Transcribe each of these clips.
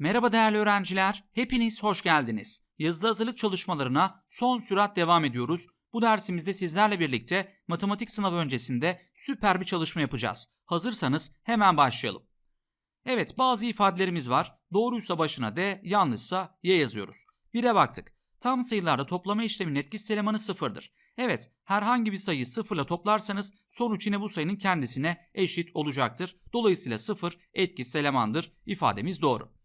Merhaba değerli öğrenciler, hepiniz hoş geldiniz. Yazılı hazırlık çalışmalarına son sürat devam ediyoruz. Bu dersimizde sizlerle birlikte matematik sınavı öncesinde süper bir çalışma yapacağız. Hazırsanız hemen başlayalım. Evet bazı ifadelerimiz var. Doğruysa başına D, yanlışsa Y yazıyoruz. 1'e baktık. Tam sayılarda toplama işleminin etkisiz elemanı sıfırdır. Evet, herhangi bir sayıyı sıfırla toplarsanız sonuç yine bu sayının kendisine eşit olacaktır. Dolayısıyla sıfır etkisiz elemandır. İfademiz doğru.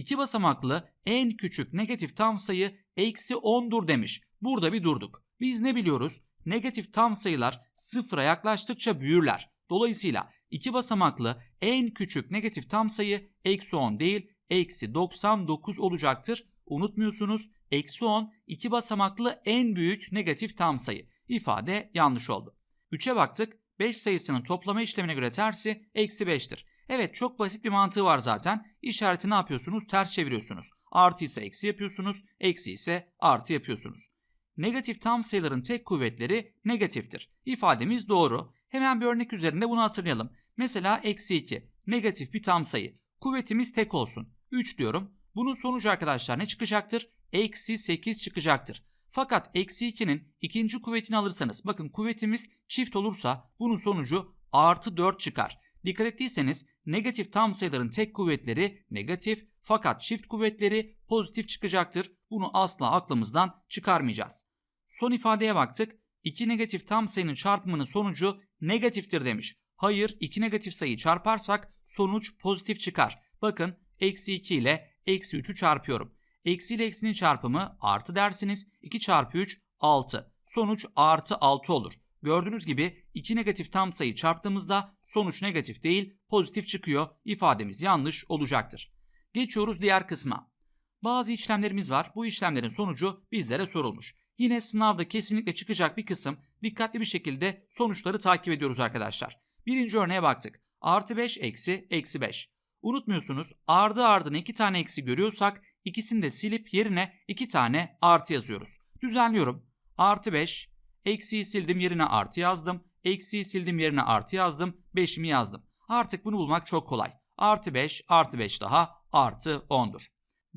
İki basamaklı en küçük negatif tam sayı eksi 10'dur demiş. Burada bir durduk. Biz ne biliyoruz? Negatif tam sayılar sıfıra yaklaştıkça büyürler. Dolayısıyla iki basamaklı en küçük negatif tam sayı eksi 10 değil eksi 99 olacaktır. Unutmuyorsunuz eksi 10 iki basamaklı en büyük negatif tam sayı. İfade yanlış oldu. 3'e baktık 5 sayısının toplama işlemine göre tersi eksi 5'tir. Evet çok basit bir mantığı var zaten. İşareti ne yapıyorsunuz? Ters çeviriyorsunuz. Artı ise eksi yapıyorsunuz. Eksi ise artı yapıyorsunuz. Negatif tam sayıların tek kuvvetleri negatiftir. İfademiz doğru. Hemen bir örnek üzerinde bunu hatırlayalım. Mesela eksi 2. Negatif bir tam sayı. Kuvvetimiz tek olsun. 3 diyorum. Bunun sonucu arkadaşlar ne çıkacaktır? Eksi 8 çıkacaktır. Fakat eksi 2'nin ikinci kuvvetini alırsanız bakın kuvvetimiz çift olursa bunun sonucu artı 4 çıkar. Dikkat ettiyseniz negatif tam sayıların tek kuvvetleri negatif fakat çift kuvvetleri pozitif çıkacaktır. Bunu asla aklımızdan çıkarmayacağız. Son ifadeye baktık. İki negatif tam sayının çarpımının sonucu negatiftir demiş. Hayır iki negatif sayıyı çarparsak sonuç pozitif çıkar. Bakın eksi 2 ile eksi 3'ü çarpıyorum. Eksi ile eksinin çarpımı artı dersiniz. 2 çarpı 3 6. Sonuç artı 6 olur. Gördüğünüz gibi iki negatif tam sayı çarptığımızda sonuç negatif değil pozitif çıkıyor. İfademiz yanlış olacaktır. Geçiyoruz diğer kısma. Bazı işlemlerimiz var. Bu işlemlerin sonucu bizlere sorulmuş. Yine sınavda kesinlikle çıkacak bir kısım. Dikkatli bir şekilde sonuçları takip ediyoruz arkadaşlar. Birinci örneğe baktık. Artı 5 eksi eksi 5. Unutmuyorsunuz ardı ardına iki tane eksi görüyorsak ikisini de silip yerine iki tane artı yazıyoruz. Düzenliyorum. Artı 5 Eksiyi sildim yerine artı yazdım. Eksiyi sildim yerine artı yazdım. 5'imi yazdım. Artık bunu bulmak çok kolay. Artı 5 artı 5 daha artı 10'dur.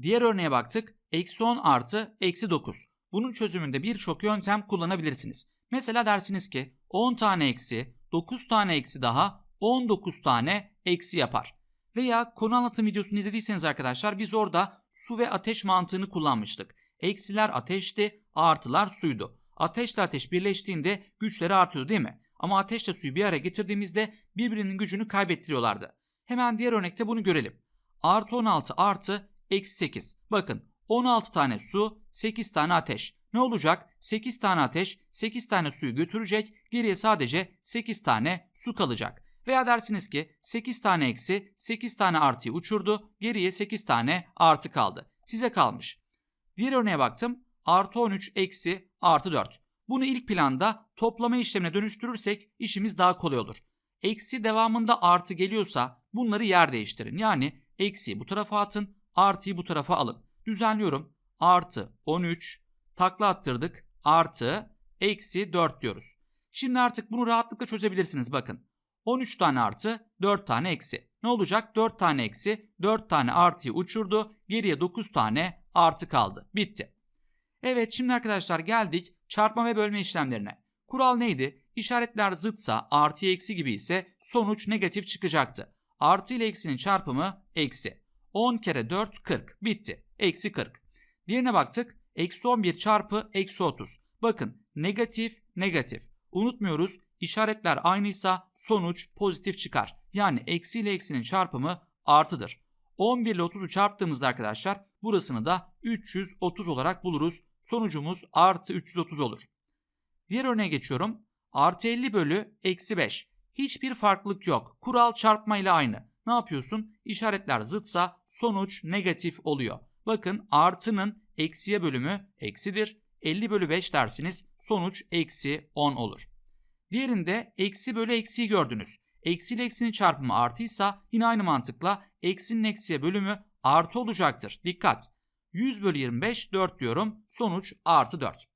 Diğer örneğe baktık. Eksi 10 artı eksi 9. Bunun çözümünde birçok yöntem kullanabilirsiniz. Mesela dersiniz ki 10 tane eksi 9 tane eksi daha 19 tane eksi yapar. Veya konu anlatım videosunu izlediyseniz arkadaşlar biz orada su ve ateş mantığını kullanmıştık. Eksiler ateşti, artılar suydu. Ateşle ateş birleştiğinde güçleri artıyor değil mi? Ama ateşle suyu bir araya getirdiğimizde birbirinin gücünü kaybettiriyorlardı. Hemen diğer örnekte bunu görelim. Artı 16 artı eksi 8. Bakın 16 tane su 8 tane ateş. Ne olacak? 8 tane ateş 8 tane suyu götürecek geriye sadece 8 tane su kalacak. Veya dersiniz ki 8 tane eksi 8 tane artıyı uçurdu geriye 8 tane artı kaldı. Size kalmış. Diğer örneğe baktım. Artı 13 eksi artı 4. Bunu ilk planda toplama işlemine dönüştürürsek işimiz daha kolay olur. Eksi devamında artı geliyorsa bunları yer değiştirin. Yani eksiyi bu tarafa atın, artıyı bu tarafa alın. Düzenliyorum. Artı 13, takla attırdık, artı, eksi 4 diyoruz. Şimdi artık bunu rahatlıkla çözebilirsiniz bakın. 13 tane artı, 4 tane eksi. Ne olacak? 4 tane eksi, 4 tane artıyı uçurdu. Geriye 9 tane artı kaldı. Bitti. Evet şimdi arkadaşlar geldik çarpma ve bölme işlemlerine. Kural neydi? İşaretler zıtsa artı eksi gibi ise sonuç negatif çıkacaktı. Artı ile eksinin çarpımı eksi. 10 kere 4 40 bitti. Eksi 40. Diğerine baktık. Eksi 11 çarpı eksi 30. Bakın negatif negatif. Unutmuyoruz işaretler aynıysa sonuç pozitif çıkar. Yani eksi ile eksinin çarpımı artıdır. 11 ile 30'u çarptığımızda arkadaşlar burasını da 330 olarak buluruz. Sonucumuz artı 330 olur. Diğer örneğe geçiyorum. Artı 50 bölü eksi 5. Hiçbir farklılık yok. Kural çarpma ile aynı. Ne yapıyorsun? İşaretler zıtsa sonuç negatif oluyor. Bakın artının eksiye bölümü eksidir. 50 bölü 5 dersiniz sonuç eksi 10 olur. Diğerinde eksi bölü eksiyi gördünüz. Eksi ile eksinin çarpımı artıysa yine aynı mantıkla eksinin eksiye bölümü artı olacaktır. Dikkat! 100 bölü 25 4 diyorum. Sonuç artı 4.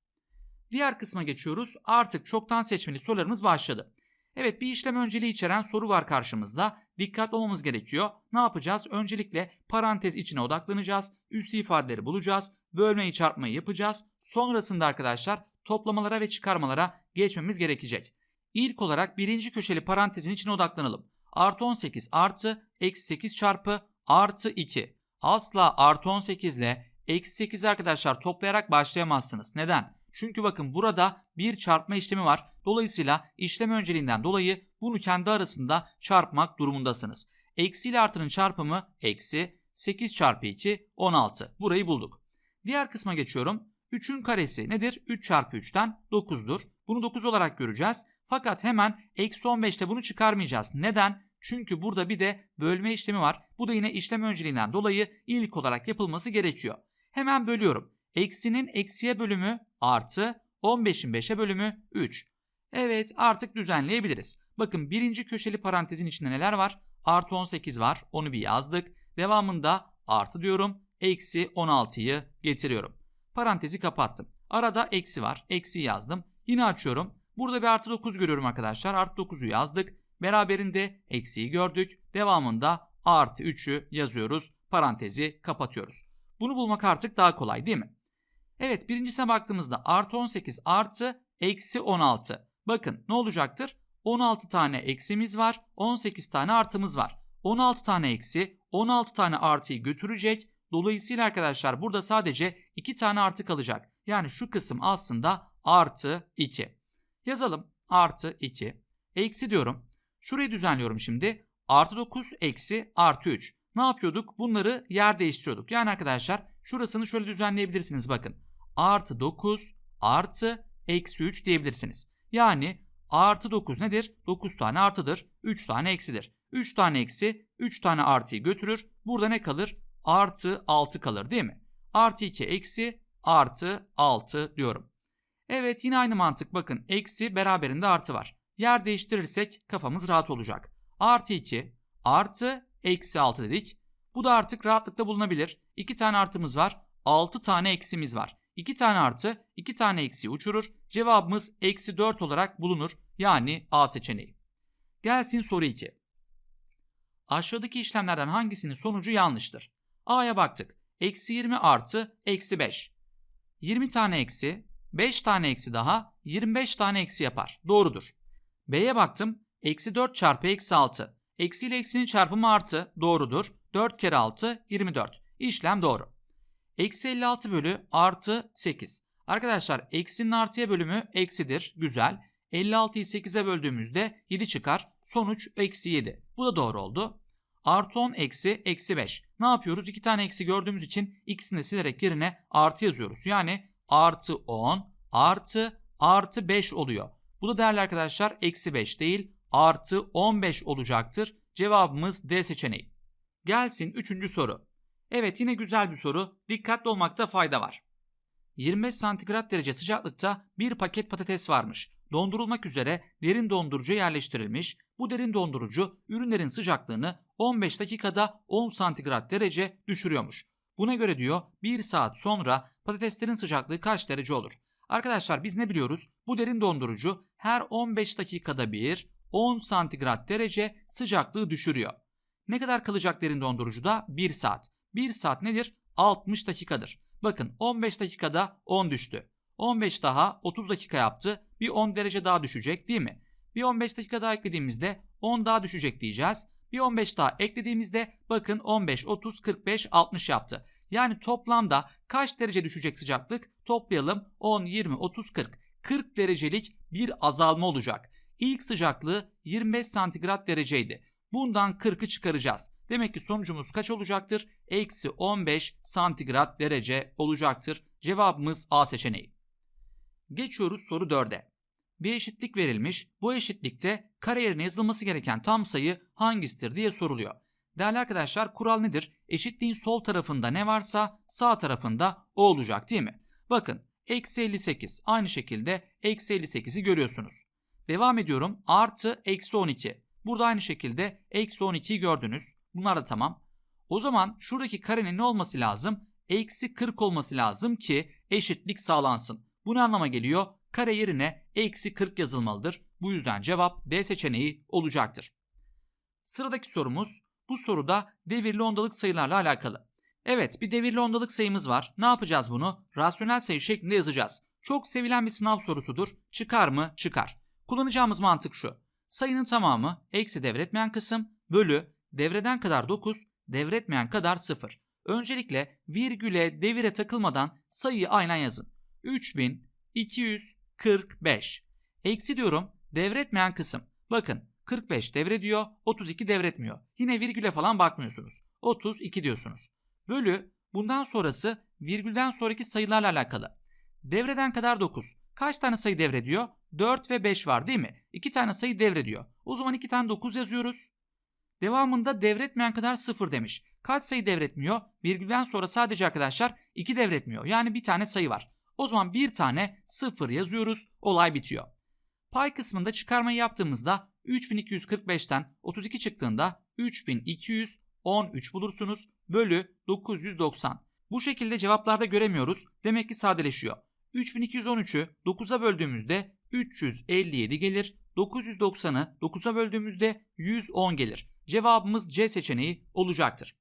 Diğer kısma geçiyoruz. Artık çoktan seçmeli sorularımız başladı. Evet bir işlem önceliği içeren soru var karşımızda. dikkatli olmamız gerekiyor. Ne yapacağız? Öncelikle parantez içine odaklanacağız. Üstü ifadeleri bulacağız. Bölmeyi çarpmayı yapacağız. Sonrasında arkadaşlar toplamalara ve çıkarmalara geçmemiz gerekecek. İlk olarak birinci köşeli parantezin içine odaklanalım. Artı 18 artı eksi 8 çarpı artı 2. Asla artı 18 ile eksi 8 arkadaşlar toplayarak başlayamazsınız. Neden? Çünkü bakın burada bir çarpma işlemi var. Dolayısıyla işlem önceliğinden dolayı bunu kendi arasında çarpmak durumundasınız. Eksi ile artının çarpımı eksi 8 çarpı 2 16. Burayı bulduk. Diğer kısma geçiyorum. 3'ün karesi nedir? 3 çarpı 3'ten 9'dur. Bunu 9 olarak göreceğiz. Fakat hemen eksi 15'te bunu çıkarmayacağız. Neden? Çünkü burada bir de bölme işlemi var. Bu da yine işlem önceliğinden dolayı ilk olarak yapılması gerekiyor. Hemen bölüyorum. Eksinin eksiye bölümü artı 15'in 5'e bölümü 3. Evet artık düzenleyebiliriz. Bakın birinci köşeli parantezin içinde neler var? Artı 18 var. Onu bir yazdık. Devamında artı diyorum. Eksi 16'yı getiriyorum. Parantezi kapattım. Arada eksi var. Eksi yazdım. Yine açıyorum. Burada bir artı 9 görüyorum arkadaşlar. Artı 9'u yazdık. Beraberinde eksiyi gördük. Devamında artı 3'ü yazıyoruz. Parantezi kapatıyoruz. Bunu bulmak artık daha kolay değil mi? Evet birincisine baktığımızda artı 18 artı eksi 16. Bakın ne olacaktır? 16 tane eksimiz var. 18 tane artımız var. 16 tane eksi 16 tane artıyı götürecek. Dolayısıyla arkadaşlar burada sadece 2 tane artı kalacak. Yani şu kısım aslında artı 2. Yazalım artı 2. Eksi diyorum. Şurayı düzenliyorum şimdi. Artı 9 eksi artı 3. Ne yapıyorduk? Bunları yer değiştiriyorduk. Yani arkadaşlar şurasını şöyle düzenleyebilirsiniz bakın. Artı 9 artı eksi 3 diyebilirsiniz. Yani artı 9 nedir? 9 tane artıdır. 3 tane eksidir. 3 tane eksi 3 tane artıyı götürür. Burada ne kalır? Artı 6 kalır değil mi? Artı 2 eksi artı 6 diyorum. Evet yine aynı mantık bakın. Eksi beraberinde artı var. Yer değiştirirsek kafamız rahat olacak. Artı 2 artı eksi 6 dedik. Bu da artık rahatlıkla bulunabilir. 2 tane artımız var. 6 tane eksimiz var. 2 tane artı 2 tane eksi uçurur. Cevabımız eksi 4 olarak bulunur. Yani A seçeneği. Gelsin soru 2. Aşağıdaki işlemlerden hangisinin sonucu yanlıştır? A'ya baktık. Eksi 20 artı eksi 5. 20 tane eksi, 5 tane eksi daha 25 tane eksi yapar. Doğrudur. B'ye baktım. Eksi 4 çarpı eksi 6. Eksi ile eksinin çarpımı artı. Doğrudur. 4 kere 6 24. İşlem doğru. Eksi 56 bölü artı 8. Arkadaşlar eksinin artıya bölümü eksidir. Güzel. 56'yı 8'e böldüğümüzde 7 çıkar. Sonuç eksi 7. Bu da doğru oldu. Artı 10 eksi eksi 5. Ne yapıyoruz? 2 tane eksi gördüğümüz için ikisini de silerek yerine artı yazıyoruz. Yani artı 10 artı artı 5 oluyor. Bu da değerli arkadaşlar eksi 5 değil artı 15 olacaktır. Cevabımız D seçeneği. Gelsin 3. soru. Evet yine güzel bir soru. Dikkatli olmakta fayda var. 25 santigrat derece sıcaklıkta bir paket patates varmış. Dondurulmak üzere derin dondurucuya yerleştirilmiş. Bu derin dondurucu ürünlerin sıcaklığını 15 dakikada 10 santigrat derece düşürüyormuş. Buna göre diyor 1 saat sonra patateslerin sıcaklığı kaç derece olur? Arkadaşlar biz ne biliyoruz? Bu derin dondurucu her 15 dakikada bir 10 santigrat derece sıcaklığı düşürüyor. Ne kadar kalacak derin dondurucuda? 1 saat. 1 saat nedir? 60 dakikadır. Bakın 15 dakikada 10 düştü. 15 daha 30 dakika yaptı. Bir 10 derece daha düşecek değil mi? Bir 15 dakika daha eklediğimizde 10 daha düşecek diyeceğiz. Bir 15 daha eklediğimizde bakın 15, 30, 45, 60 yaptı. Yani toplamda kaç derece düşecek sıcaklık? Toplayalım 10, 20, 30, 40. 40 derecelik bir azalma olacak. İlk sıcaklığı 25 santigrat dereceydi. Bundan 40'ı çıkaracağız. Demek ki sonucumuz kaç olacaktır? Eksi 15 santigrat derece olacaktır. Cevabımız A seçeneği. Geçiyoruz soru 4'e. Bir eşitlik verilmiş. Bu eşitlikte kare yerine yazılması gereken tam sayı hangisidir diye soruluyor. Değerli arkadaşlar kural nedir? Eşitliğin sol tarafında ne varsa sağ tarafında o olacak değil mi? Bakın eksi 58 aynı şekilde eksi 58'i görüyorsunuz. Devam ediyorum artı eksi 12. Burada aynı şekilde eksi 12'yi gördünüz. Bunlar da tamam. O zaman şuradaki karenin ne olması lazım? Eksi 40 olması lazım ki eşitlik sağlansın. Bu ne anlama geliyor? Kare yerine eksi 40 yazılmalıdır. Bu yüzden cevap D seçeneği olacaktır. Sıradaki sorumuz bu soruda devirli ondalık sayılarla alakalı. Evet bir devirli ondalık sayımız var. Ne yapacağız bunu? Rasyonel sayı şeklinde yazacağız. Çok sevilen bir sınav sorusudur. Çıkar mı? Çıkar. Kullanacağımız mantık şu. Sayının tamamı eksi devretmeyen kısım bölü devreden kadar 9, devretmeyen kadar 0. Öncelikle virgüle devire takılmadan sayıyı aynen yazın. 3245. Eksi diyorum devretmeyen kısım. Bakın 45 devrediyor, 32 devretmiyor. Yine virgüle falan bakmıyorsunuz. 32 diyorsunuz. Bölü bundan sonrası virgülden sonraki sayılarla alakalı. Devreden kadar 9. Kaç tane sayı devrediyor? 4 ve 5 var değil mi? 2 tane sayı devrediyor. O zaman 2 tane 9 yazıyoruz. Devamında devretmeyen kadar 0 demiş. Kaç sayı devretmiyor? Virgülden sonra sadece arkadaşlar 2 devretmiyor. Yani bir tane sayı var. O zaman bir tane 0 yazıyoruz. Olay bitiyor. Pay kısmında çıkarmayı yaptığımızda 3245'ten 32 çıktığında 3213 bulursunuz. Bölü 990. Bu şekilde cevaplarda göremiyoruz. Demek ki sadeleşiyor. 3213'ü 9'a böldüğümüzde 357 gelir. 990'ı 9'a böldüğümüzde 110 gelir. Cevabımız C seçeneği olacaktır.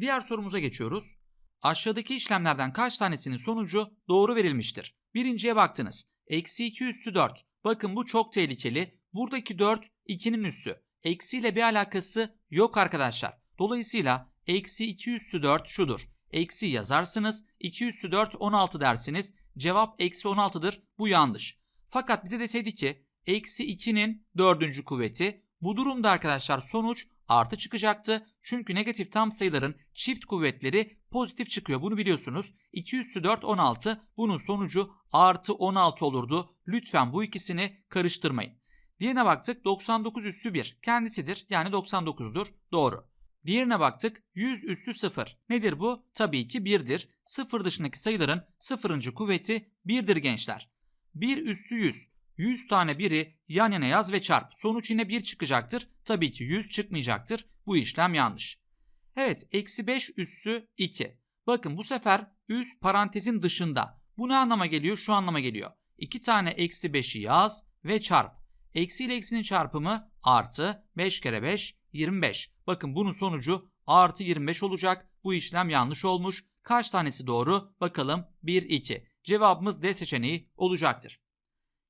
Diğer sorumuza geçiyoruz. Aşağıdaki işlemlerden kaç tanesinin sonucu doğru verilmiştir? Birinciye baktınız. Eksi 2 üssü 4. Bakın bu çok tehlikeli. Buradaki 4 2'nin üssü. Eksi ile bir alakası yok arkadaşlar. Dolayısıyla eksi 2 üssü 4 şudur. Eksi yazarsınız. 2 üssü 4 16 dersiniz. Cevap eksi 16'dır. Bu yanlış. Fakat bize deseydi ki eksi 2'nin dördüncü kuvveti. Bu durumda arkadaşlar sonuç artı çıkacaktı. Çünkü negatif tam sayıların çift kuvvetleri pozitif çıkıyor. Bunu biliyorsunuz. 2 üssü 4 16. Bunun sonucu artı 16 olurdu. Lütfen bu ikisini karıştırmayın. Diğerine baktık 99 üssü 1 kendisidir yani 99'dur doğru. Diğerine baktık 100 üssü 0 nedir bu? Tabii ki 1'dir. 0 dışındaki sayıların 0. kuvveti 1'dir gençler. 1 üssü 100 100 tane biri yan yana yaz ve çarp. Sonuç yine 1 çıkacaktır. Tabii ki 100 çıkmayacaktır. Bu işlem yanlış. Evet eksi 5 üssü 2. Bakın bu sefer üst parantezin dışında. Bu ne anlama geliyor? Şu anlama geliyor. 2 tane eksi 5'i yaz ve çarp. Eksi ile eksinin çarpımı artı 5 kere 5 25. Bakın bunun sonucu artı 25 olacak. Bu işlem yanlış olmuş. Kaç tanesi doğru? Bakalım 1 2. Cevabımız D seçeneği olacaktır.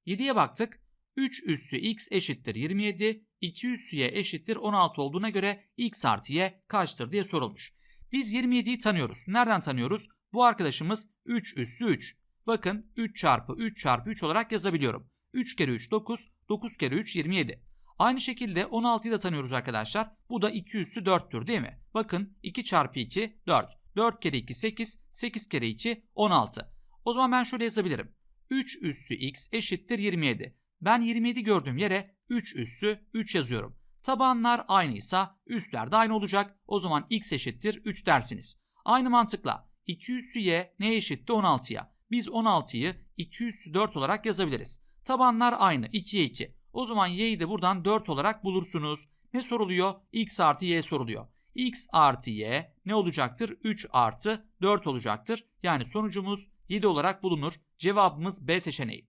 7'ye baktık. 3 üssü x eşittir 27, 2 üssü y eşittir 16 olduğuna göre x artı y kaçtır diye sorulmuş. Biz 27'yi tanıyoruz. Nereden tanıyoruz? Bu arkadaşımız 3 üssü 3. Bakın 3 çarpı 3 çarpı 3 olarak yazabiliyorum. 3 kere 3 9, 9 kere 3 27. Aynı şekilde 16'yı da tanıyoruz arkadaşlar. Bu da 2 üssü 4'tür değil mi? Bakın 2 çarpı 2 4. 4 kere 2 8, 8 kere 2 16. O zaman ben şöyle yazabilirim. 3 üssü x eşittir 27. Ben 27 gördüğüm yere 3 üssü 3 yazıyorum. Tabanlar aynıysa üstler de aynı olacak. O zaman x eşittir 3 dersiniz. Aynı mantıkla 2 üssü y ne eşitti 16'ya? Biz 16'yı 2 üssü 4 olarak yazabiliriz. Tabanlar aynı 2'ye 2. O zaman y'yi de buradan 4 olarak bulursunuz. Ne soruluyor? x artı y soruluyor. x artı y ne olacaktır? 3 artı 4 olacaktır. Yani sonucumuz 7 olarak bulunur. Cevabımız B seçeneği.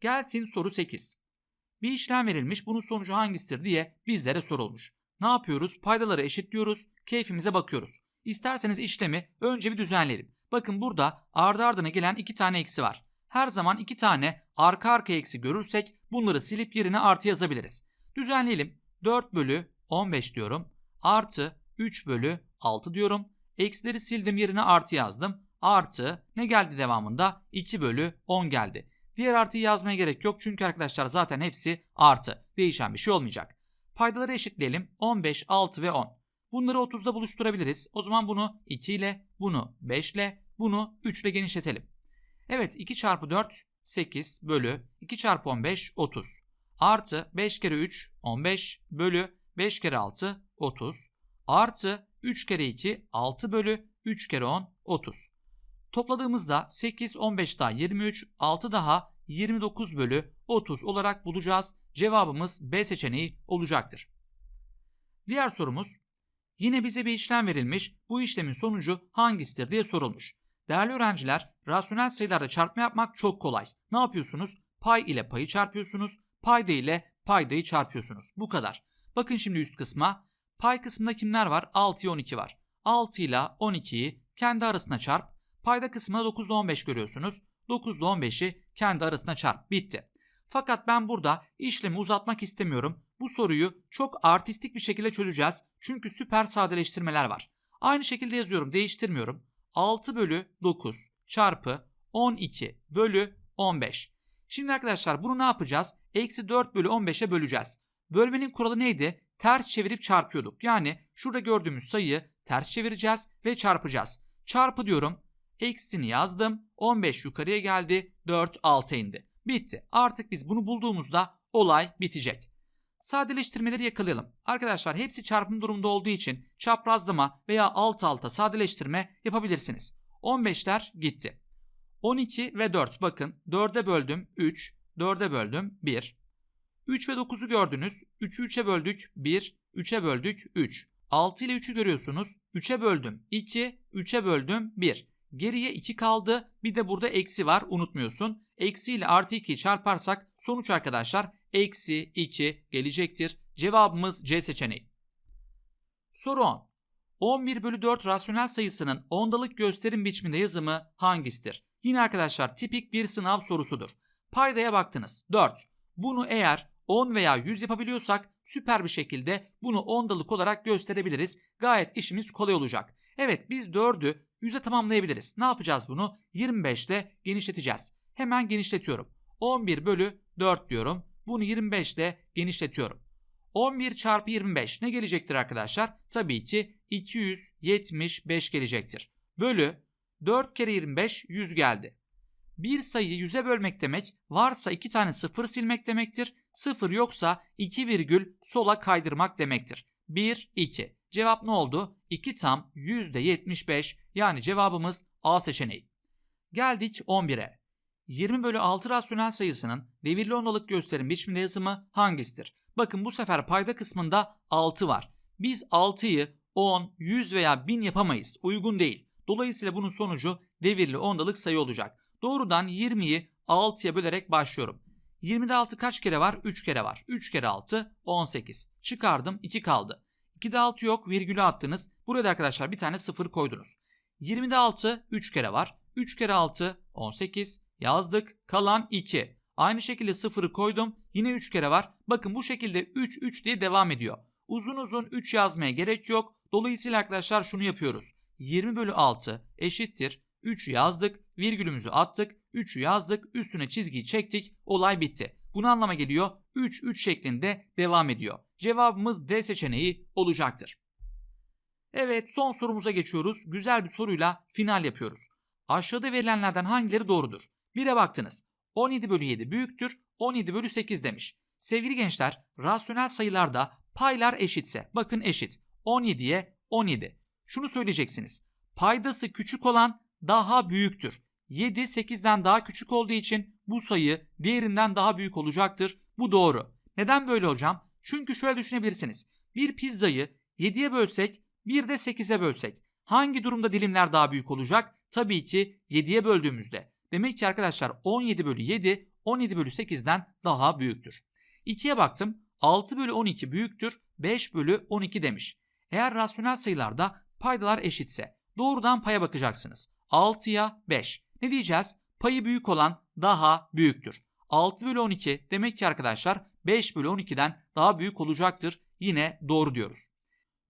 Gelsin soru 8. Bir işlem verilmiş bunun sonucu hangisidir diye bizlere sorulmuş. Ne yapıyoruz? Paydaları eşitliyoruz, keyfimize bakıyoruz. İsterseniz işlemi önce bir düzenleyelim. Bakın burada ardı ardına gelen iki tane eksi var. Her zaman iki tane arka arka eksi görürsek bunları silip yerine artı yazabiliriz. Düzenleyelim. 4 bölü 15 diyorum. Artı 3 bölü 6 diyorum. Eksileri sildim yerine artı yazdım. Artı ne geldi devamında? 2 bölü 10 geldi. Diğer artıyı yazmaya gerek yok çünkü arkadaşlar zaten hepsi artı. Değişen bir şey olmayacak. Paydaları eşitleyelim. 15, 6 ve 10. Bunları 30'da buluşturabiliriz. O zaman bunu 2 ile, bunu 5 ile, bunu 3 ile genişletelim. Evet 2 çarpı 4 8 bölü 2 çarpı 15 30. Artı 5 kere 3 15 bölü 5 kere 6 30. Artı 3 kere 2 6 bölü 3 kere 10 30. Topladığımızda 8 15 daha 23 6 daha 29 bölü 30 olarak bulacağız. Cevabımız B seçeneği olacaktır. Diğer sorumuz yine bize bir işlem verilmiş. Bu işlemin sonucu hangisidir diye sorulmuş. Değerli öğrenciler, rasyonel sayılarda çarpma yapmak çok kolay. Ne yapıyorsunuz? Pay ile payı çarpıyorsunuz, payda ile paydayı çarpıyorsunuz. Bu kadar. Bakın şimdi üst kısma. Pay kısmında kimler var? 6 ile 12 var. 6 ile 12'yi kendi arasına çarp. Payda kısmında 9 ile 15 görüyorsunuz. 9 ile 15'i kendi arasına çarp. Bitti. Fakat ben burada işlemi uzatmak istemiyorum. Bu soruyu çok artistik bir şekilde çözeceğiz. Çünkü süper sadeleştirmeler var. Aynı şekilde yazıyorum, değiştirmiyorum. 6 bölü 9 çarpı 12 bölü 15. Şimdi arkadaşlar bunu ne yapacağız? Eksi 4 bölü 15'e böleceğiz. Bölmenin kuralı neydi? Ters çevirip çarpıyorduk. Yani şurada gördüğümüz sayıyı ters çevireceğiz ve çarpacağız. Çarpı diyorum. Eksisini yazdım. 15 yukarıya geldi. 4 alta indi. Bitti. Artık biz bunu bulduğumuzda olay bitecek. Sadeleştirmeleri yakalayalım. Arkadaşlar hepsi çarpım durumunda olduğu için çaprazlama veya alt alta sadeleştirme yapabilirsiniz. 15'ler gitti. 12 ve 4 bakın 4'e böldüm 3, 4'e böldüm 1. 3 ve 9'u gördünüz. 3'ü 3'e böldük 1, 3'e böldük 3. 6 ile 3'ü görüyorsunuz. 3'e böldüm 2, 3'e böldüm 1. Geriye 2 kaldı. Bir de burada eksi var unutmuyorsun. Eksi ile artı 2'yi çarparsak sonuç arkadaşlar eksi 2 gelecektir. Cevabımız C seçeneği. Soru 10. 11 bölü 4 rasyonel sayısının ondalık gösterim biçiminde yazımı hangisidir? Yine arkadaşlar tipik bir sınav sorusudur. Paydaya baktınız 4. Bunu eğer 10 veya 100 yapabiliyorsak süper bir şekilde bunu ondalık olarak gösterebiliriz. Gayet işimiz kolay olacak. Evet biz 4'ü 100'e tamamlayabiliriz. Ne yapacağız bunu? 25 ile genişleteceğiz. Hemen genişletiyorum. 11 bölü 4 diyorum. Bunu 25 ile genişletiyorum. 11 çarpı 25 ne gelecektir arkadaşlar? Tabii ki 275 gelecektir. Bölü 4 kere 25 100 geldi. Bir sayıyı 100'e bölmek demek varsa 2 tane sıfır silmek demektir. Sıfır yoksa 2 virgül sola kaydırmak demektir. 1, 2. Cevap ne oldu? 2 tam %75 yani cevabımız A seçeneği. Geldik 11'e. 20 bölü 6 rasyonel sayısının devirli ondalık gösterim biçiminde yazımı hangisidir? Bakın bu sefer payda kısmında 6 var. Biz 6'yı 10, 100 veya 1000 yapamayız. Uygun değil. Dolayısıyla bunun sonucu devirli ondalık sayı olacak. Doğrudan 20'yi 6'ya bölerek başlıyorum. 20'de 6 kaç kere var? 3 kere var. 3 kere 6 18. Çıkardım 2 kaldı. 2'de 6 yok virgülü attınız. Burada arkadaşlar bir tane 0 koydunuz. 20'de 6 3 kere var. 3 kere 6 18 yazdık. Kalan 2. Aynı şekilde 0'ı koydum. Yine 3 kere var. Bakın bu şekilde 3 3 diye devam ediyor. Uzun uzun 3 yazmaya gerek yok. Dolayısıyla arkadaşlar şunu yapıyoruz. 20 bölü 6 eşittir. 3 yazdık. Virgülümüzü attık. 3'ü yazdık. Üstüne çizgiyi çektik. Olay bitti. Bunu anlama geliyor. 3 3 şeklinde devam ediyor. Cevabımız D seçeneği olacaktır. Evet son sorumuza geçiyoruz. Güzel bir soruyla final yapıyoruz. Aşağıda verilenlerden hangileri doğrudur? 1'e baktınız. 17 bölü 7 büyüktür. 17 bölü 8 demiş. Sevgili gençler rasyonel sayılarda paylar eşitse bakın eşit. 17'ye 17. Şunu söyleyeceksiniz. Paydası küçük olan daha büyüktür. 7 8'den daha küçük olduğu için bu sayı diğerinden daha büyük olacaktır. Bu doğru. Neden böyle hocam? Çünkü şöyle düşünebilirsiniz. Bir pizzayı 7'ye bölsek bir de 8'e bölsek hangi durumda dilimler daha büyük olacak? Tabii ki 7'ye böldüğümüzde. Demek ki arkadaşlar 17 bölü 7 17 bölü 8'den daha büyüktür. 2'ye baktım 6 bölü 12 büyüktür 5 bölü 12 demiş. Eğer rasyonel sayılarda paydalar eşitse doğrudan paya bakacaksınız. 6'ya 5. Ne diyeceğiz? Payı büyük olan daha büyüktür. 6 bölü 12 demek ki arkadaşlar 5 bölü 12'den daha büyük olacaktır. Yine doğru diyoruz.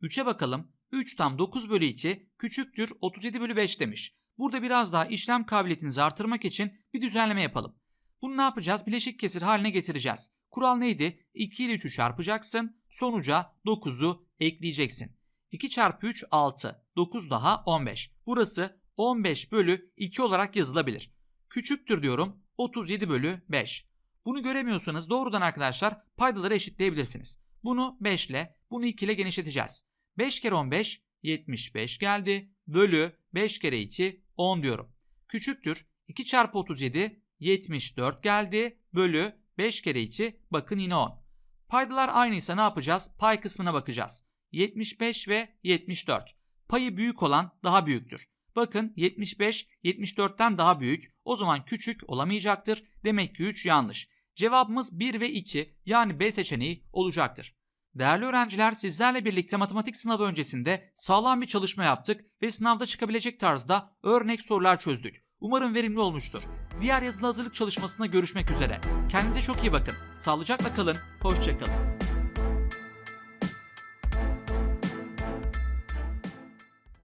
3'e bakalım. 3 tam 9 bölü 2 küçüktür 37 bölü 5 demiş. Burada biraz daha işlem kabiliyetinizi artırmak için bir düzenleme yapalım. Bunu ne yapacağız? Bileşik kesir haline getireceğiz. Kural neydi? 2 ile 3'ü çarpacaksın. Sonuca 9'u ekleyeceksin. 2 çarpı 3 6. 9 daha 15. Burası 15 bölü 2 olarak yazılabilir. Küçüktür diyorum 37 bölü 5. Bunu göremiyorsanız doğrudan arkadaşlar paydaları eşitleyebilirsiniz. Bunu 5 ile bunu 2 ile genişleteceğiz. 5 kere 15 75 geldi. Bölü 5 kere 2 10 diyorum. Küçüktür 2 çarpı 37 74 geldi. Bölü 5 kere 2 bakın yine 10. Paydalar aynıysa ne yapacağız? Pay kısmına bakacağız. 75 ve 74. Payı büyük olan daha büyüktür. Bakın 75 74'ten daha büyük. O zaman küçük olamayacaktır. Demek ki 3 yanlış. Cevabımız 1 ve 2 yani B seçeneği olacaktır. Değerli öğrenciler sizlerle birlikte matematik sınavı öncesinde sağlam bir çalışma yaptık ve sınavda çıkabilecek tarzda örnek sorular çözdük. Umarım verimli olmuştur. Diğer yazılı hazırlık çalışmasında görüşmek üzere. Kendinize çok iyi bakın. Sağlıcakla kalın. Hoşçakalın.